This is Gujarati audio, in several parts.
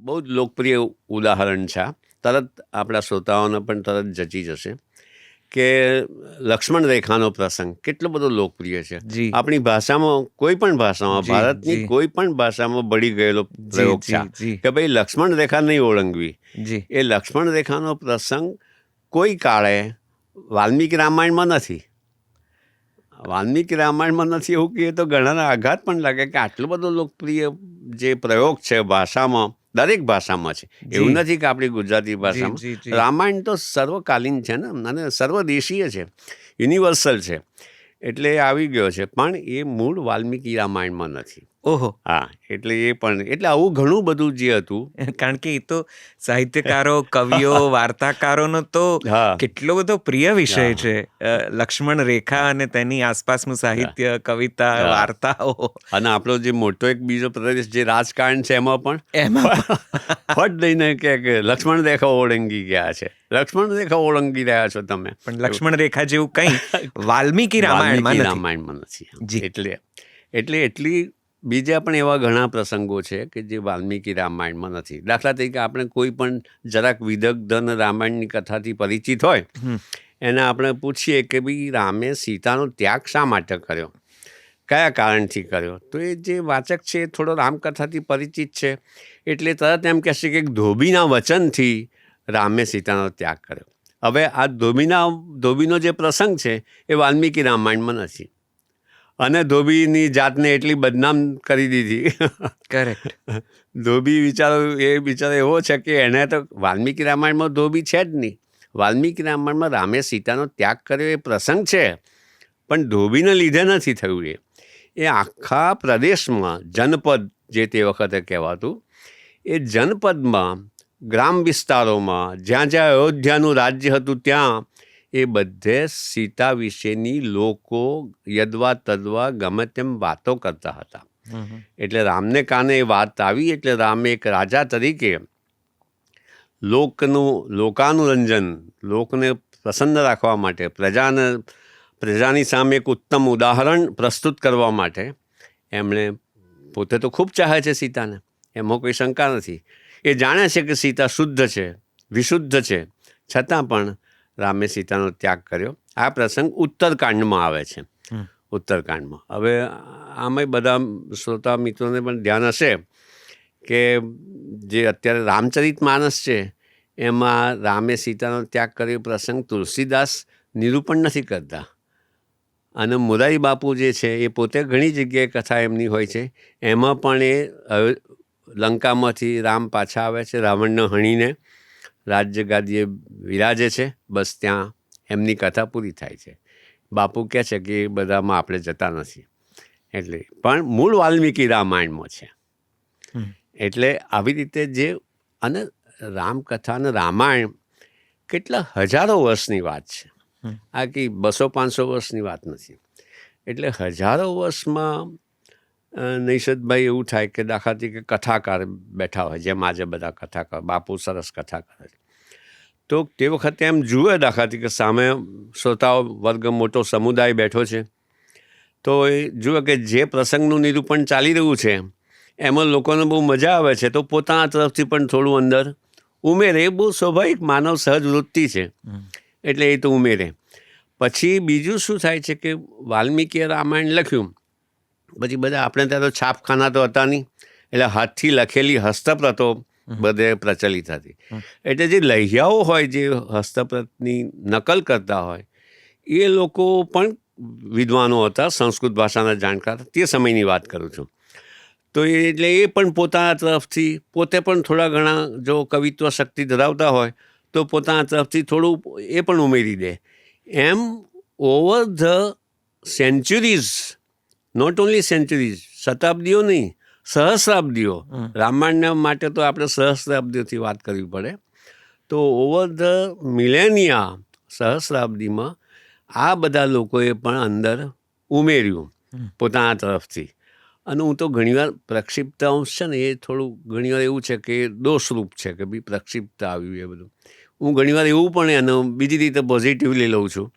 બહુ જ લોકપ્રિય ઉદાહરણ છે. તરત આપણા શ્રોતાઓને પણ તરત જચી જશે કે લક્ષ્મણ રેખાનો પ્રસંગ કેટલો બધો લોકપ્રિય છે. આપણી ભાષામાં કોઈ પણ ભાષામાં ભારતની કોઈ પણ ભાષામાં બળી ગયેલો પ્રયોગ છે. કે ભાઈ લક્ષ્મણ રેખા નહીં ઓળંગવી. એ લક્ષ્મણ રેખાનો પ્રસંગ કોઈ કાળે વાલ્મીકી રામાયણમાં નથી. વાલ્મીકી રામાયણમાં નથી એવું કહીએ તો ઘણાને આઘાત પણ લાગે કે આટલો બધો લોકપ્રિય જે પ્રયોગ છે ભાષામાં દરેક ભાષામાં છે. એવું નથી કે આપણી ગુજરાતી ભાષામાં. રામાયણ તો સર્વકાલીન છે ને અને સર્વદેશીય છે. યુનિવર્સલ છે. એટલે એ આવી ગયો છે. પણ એ મૂળ વાલ્મીકી રામાયણમાં નથી. ઓહો. હા એટલે એ પણ એટલે આવું ઘણું બધું જે હતું. કારણ કે એ તો સાહિત્યકારો કવિઓ વાર્તાકારોનો તો કેટલો બધો પ્રિય વિષય છે. લક્ષ્મણ રેખા અને તેની આસપાસનું સાહિત્ય કવિતા વાર્તાઓ. અને આપણો જે મોટો એક બીજો પ્રદેશ જે રાજકારણ છે એમાં પણ એમાં ફટ દઈને કે લક્ષ્મણ રેખા ઓળંગી ગયા છે. લક્ષ્મણ રેખા ઓળંગી રહ્યા છો તમે. પણ લક્ષ્મણ રેખા જેવું કંઈ વાલ્મીકી રામાયણમાં વાલ્મીકી રામાયણમાં નથી એટલે એટલે એટલી બીજા પણ એવા ઘણા પ્રસંગો છે કે જે વાલ્મીકી રામાયણમાં નથી. દાખલા તરીકે આપણે કોઈ પણ જરાક વિદગ્ધન રામાયણની કથાથી પરિચિત હોય એને આપણે પૂછીએ કે ભાઈ રામે સીતાનો ત્યાગ શા માટે કર્યો? કયા કારણથી કર્યો? તો એ જે વાચક છે એ થોડો રામકથાથી પરિચિત છે. એટલે તરત એમ કહેશે કે ધોબીના વચનથી રામે સીતાનો ત્યાગ કર્યો. હવે આ ધોબીના ધોબીનો જે પ્રસંગ છે એ વાલ્મીકી રામાયણમાં નથી. અને ધોબીની જાતને એટલી બદનામ કરી દીધી. કરેક્ટ ધોબી બિચારો એ બિચારો એવો છે કે એને તો વાલ્મીકી રામાયણમાં ધોબી છે જ નહીં. વાલ્મીકી રામાયણમાં રામે સીતાનો ત્યાગ કર્યો એ પ્રસંગ છે પણ ધોબીને લીધે નથી થયું એ. એ આખા પ્રદેશમાં જનપદ જે તે વખતે કહેવાતું એ જનપદમાં ગ્રામ વિસ્તારોમાં જ્યાં જ્યાં અયોધ્યાનું રાજ્ય હતું ત્યાં એ બધે સીતા વિશેની લોકો યદવા તદવા ગમે તેમ વાતો કરતા હતા. એટલે રામને કાને એ વાત આવી? એટલે રામે એક રાજા તરીકે લોકનું લોકાનુરંજન લોકને પ્રસન્ન રાખવા માટે પ્રજાને પ્રજાની સામે એક ઉત્તમ ઉદાહરણ પ્રસ્તુત કરવા માટે એમણે પોતે તો ખૂબ ચાહે છે સીતાને એમાં કોઈ શંકા નથી. એ જાણે છે કે સીતા શુદ્ધ છે વિશુદ્ધ છે. છતાં પણ રામે સીતાનો ત્યાગ કર્યો. આ પ્રસંગ ઉત્તરકાંડમાં આવે છે. ઉત્તરકાંડમાં. હવે આમાંય બધા શ્રોતા મિત્રોને પણ ધ્યાન હશે કે જે અત્યારે રામચરિત માનસ છે એમાં રામે સીતાનો ત્યાગ કર્યો પ્રસંગ તુલસીદાસ નિરૂપણ નથી કરતા. અને મુરારી બાપુ જે છે એ પોતે ઘણી જગ્યાએ કથા એમની હોય છે. એમાં પણ એ હવે લંકામાંથી રામ પાછા આવે છે રાવણને હણીને. રાજ્ય ગાદીએ વિરાજે છે. બસ ત્યાં એમની કથા પૂરી થાય છે. બાપુ કહે છે કે એ બધામાં આપણે જતા નથી. એટલે પણ મૂળ વાલ્મીકી રામાયણમાં છે. એટલે આવી રીતે જે અને રામકથા અને રામાયણ કેટલા હજારો વર્ષની વાત છે. આ કે બસો પાંચસો વર્ષની વાત નથી. એટલે હજારો વર્ષમાં નૈષદભાઈ એવું થાય કે દાખલા તરીકે કથાકાર બેઠા હોય જેમ આજે બધા કથાકાર બાપુ સરસ કથા કરે છે. તો તે વખતે એમ જુએ દાખલા તરીકે સામે શ્રોતાઓ વર્ગ મોટો સમુદાય બેઠો છે. તો એ જુએ કે જે પ્રસંગનું નિરૂપણ ચાલી રહ્યું છે એમાં લોકોને બહુ મજા આવે છે. તો પોતાના તરફથી પણ થોડું અંદર ઉમેરે. એ બહુ સ્વાભાવિક માનવ સહજ વૃત્તિ છે. એટલે એ તો ઉમેરે. પછી બીજું શું થાય છે કે વાલ્મીકીએ રામાયણ લખ્યું. પછી બધા આપણે ત્યાં તો છાપખાના તો હતા નહીં. એટલે હાથથી લખેલી હસ્તપ્રતો બધે પ્રચલિત હતી. એટલે જે લહિયાઓ હોય જે હસ્તપ્રતની નકલ કરતા હોય એ લોકો પણ વિદ્વાનો હતા સંસ્કૃત ભાષાના જાણકાર તે સમયની વાત કરું છું. તો એ એટલે એ પણ પોતાના તરફથી પોતે પણ થોડા ઘણા જો કવિત્વ શક્તિ ધરાવતા હોય તો પોતાના તરફથી થોડું એ પણ ઉમેરી દે. એમ over the centuries not only centuries શતાબ્દીઓ નહીં સહસ્રાબ્દીઓ. રામાયણ માટે તો આપણે સહસ્રાબ્દીઓથી વાત કરવી પડે. તો ઓવર ધ મિલેનિયા સહસ્રાબ્દીમાં આ બધા લોકોએ પણ અંદર ઉમેર્યું પોતાના તરફથી. અને હું તો ઘણીવાર પ્રક્ષિપ્ત અંશ છે ને એ થોડું ઘણીવાર એવું છે કે દોષરૂપ છે કે ભાઈ પ્રક્ષિપ્ત આવ્યું એ બધું. હું ઘણીવાર એવું પણ એનો બીજી રીતે પોઝિટિવલી લઉં છું.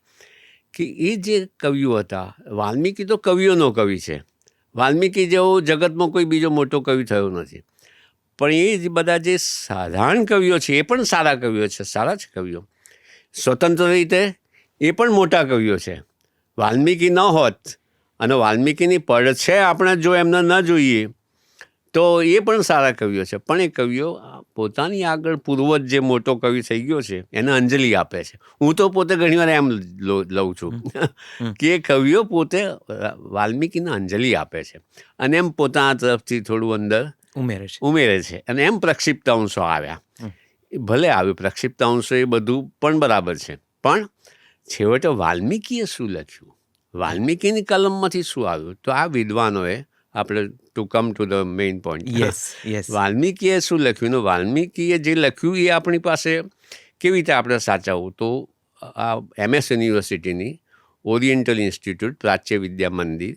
કે એ જે કવિઓ હતા, વાલ્મીકી તો કવિઓનો કવિ છે. વાલ્મીકી જેવો જગતમાં કોઈ બીજો મોટો કવિ થયો નથી. પણ એ જ બધા જે સાધારણ કવિઓ છે, એ પણ સારા કવિઓ છે, સારા જ કવિઓ. સ્વતંત્ર રીતે એ પણ મોટા કવિઓ છે. વાલ્મીકી ન હોત અને વાલ્મીકીની પડ છે આપણે જો એમને ન જોઈએ તો એ પણ સારા કવિઓ છે. પણ એ કવિઓ પોતાની આગળ પૂર્વજ જે મોટો કવિ થઈ ગયો છે એને અંજલિ આપે છે. હું તો પોતે ઘણીવાર એમ લો- લઉં છું કે કવિઓ પોતે વાલ્મીકીને અંજલિ આપે છે. અને એમ પોતાના તરફથી થોડું અંદર ઉમેરે છે. ઉમેરે છે. અને એમ પ્રક્ષિપ્તાંશો આવ્યા. ભલે આવ્યું પ્રક્ષિપ્તાંશો એ બધું પણ બરાબર છે. પણ છેવટે વાલ્મીકીએ શું લખ્યું? વાલ્મીકીની કલમમાંથી શું આવ્યું? તો આ વિદ્વાનોએ આપણે to come to the main point yes yes વાલ્મીકીએ શું લખ્યું? ને વાલ્મીકીએ જે લખ્યું એ આપણી પાસે કેવી રીતે આપણે સાચવવું? તો આ એમએસ યુનિવર્સિટીની ઓરિએન્ટલ ઇન્સ્ટિટ્યૂટ પ્રાચ્ય વિદ્યા મંદિર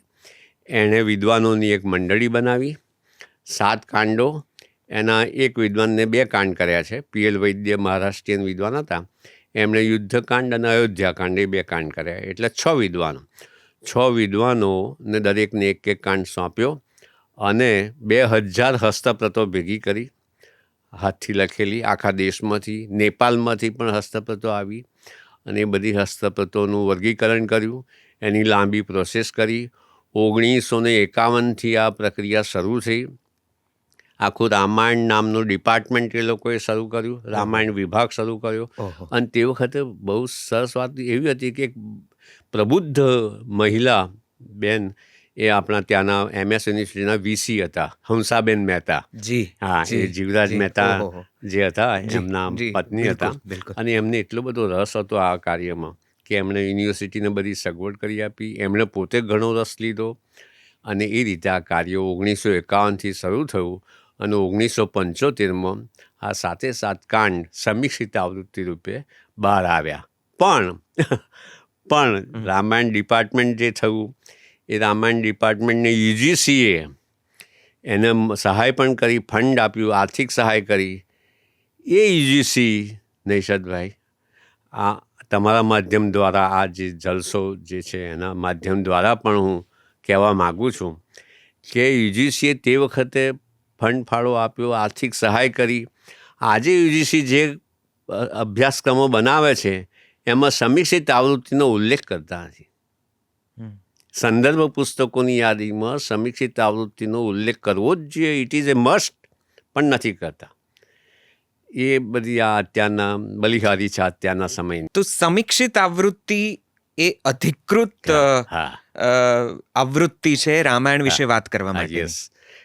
એણે વિદ્વાનોની એક મંડળી બનાવી સાત કાંડો એના એક વિદ્વાનને બે કાંડ કર્યા છે. પીએલ વૈદ્ય મહારાષ્ટ્રીયન વિદ્વાન હતા. એમણે યુદ્ધકાંડ અને અયોધ્યાકાંડ એ બે કાંડ કર્યા એટલે છ વિદ્વાનો. છ વિદ્વાનોને દરેકને એક એક કાંડ સોંપ્યો અને બે હજાર હસ્તપ્રતો ભેગી કરી. હાથથી લખેલી આખા દેશમાંથી નેપાલમાંથી પણ હસ્તપ્રતો આવી અને એ બધી હસ્તપ્રતોનું વર્ગીકરણ કર્યું. એની લાંબી પ્રોસેસ કરી. ઓગણીસો ને એકાવનથી આ પ્રક્રિયા શરૂ થઈ. આખું રામાયણ નામનું ડિપાર્ટમેન્ટ એ લોકોએ શરૂ કર્યું. રામાયણ વિભાગ શરૂ કર્યો. અને તે વખતે બહુ સરસ વાત એવી હતી કે પ્રબુદ્ધ મહિલા બેન એ આપણા ત્યાંના એમએસ યુનિવર્સિટીના વીસી હતા હંસાબેન મહેતા. જી હા એ જીવરાજ મહેતા જે હતા એમના પત્ની હતા. અને એમને એટલો બધો રસ હતો આ કાર્યમાં કે એમણે યુનિવર્સિટીને બધી સગવડ કરી આપી એમણે પોતે ઘણો રસ લીધો. અને એ રીતે આ કાર્ય ઓગણીસો એકાવનથી શરૂ થયું અને ઓગણીસો પંચોતેરમાં આ સાતે સાત કાંડ સમીક્ષિત આવૃત્તિ રૂપે બહાર આવ્યા. પણ પણ રામાયણ ડિપાર્ટમેન્ટ જે થયું એ રામાયણ ડિપાર્ટમેન્ટને યુજીસીએ એને સહાય પણ કરી ફંડ આપ્યું આર્થિક સહાય કરી. એ યુજીસી નૈષદભાઈ આ તમારા માધ્યમ દ્વારા આ જે જલસો જે છે એના માધ્યમ દ્વારા પણ હું કહેવા માગું છું કે યુજીસીએ તે વખતે ફંડ ફાળો આપ્યો આર્થિક સહાય કરી. આજે યુજીસી જે અભ્યાસક્રમો બનાવે છે એમાં સમીક્ષિત આવૃત્તિનો ઉલ્લેખ કરતા નથી. સંદર્ભ પુસ્તકોની યાદીમાં સમીક્ષિત આવૃત્તિનો ઉલ્લેખ કરવો જ જોઈએ ઇટ ઇઝ એ મસ્ટ પણ નથી કરતા. એ બધી આ અત્યારના બલિહારી છે અત્યારના સમયની. તો સમીક્ષિત આવૃત્તિ એ અધિકૃત આવૃત્તિ છે રામાયણ વિશે વાત કરવા માટે.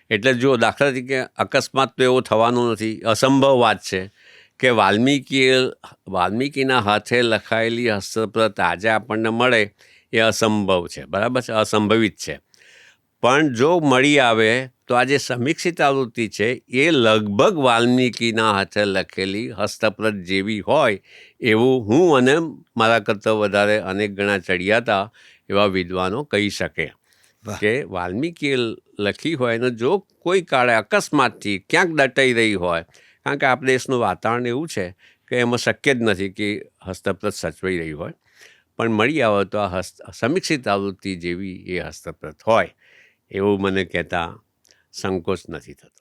એટલે જો દાખલા તરીકે અકસ્માત તો એવો થવાનો નથી અસંભવ વાત છે. કે વાલ્મીકીએ વાલ્મીકીના હાથે લખાયેલી હસ્તપ્રત આજે આપણને મળે એ અસંભવ છે. બરાબર છે? અસંભવિત છે. પણ જો મળી આવે તો આ જે સમીક્ષિત આવૃત્તિ છે એ લગભગ વાલ્મીકીના હાથે લખેલી હસ્તપ્રત જેવી હોય એવું હું અને મારા કરતાં વધારે અનેક ગણા ચડિયાતા એવા વિદ્વાનો કહી શકે કે વાલ્મીકીએ લખી હોય અને જો કોઈ કાળે અકસ્માતથી ક્યાંક દટાઈ રહી હોય કારણ કે આપણા દેશનું વાતાવરણ એવું છે કે એમાં શક્ય જ નથી કે હસ્તપ્રત સચવાઈ રહી હોય. પણ મળી આવે તો આ હસ્ત, સમીક્ષિત આવૃત્તિ જેવી એ હસ્તપ્રત હોય એવું મને કહેતા સંકોચ નથી થતો.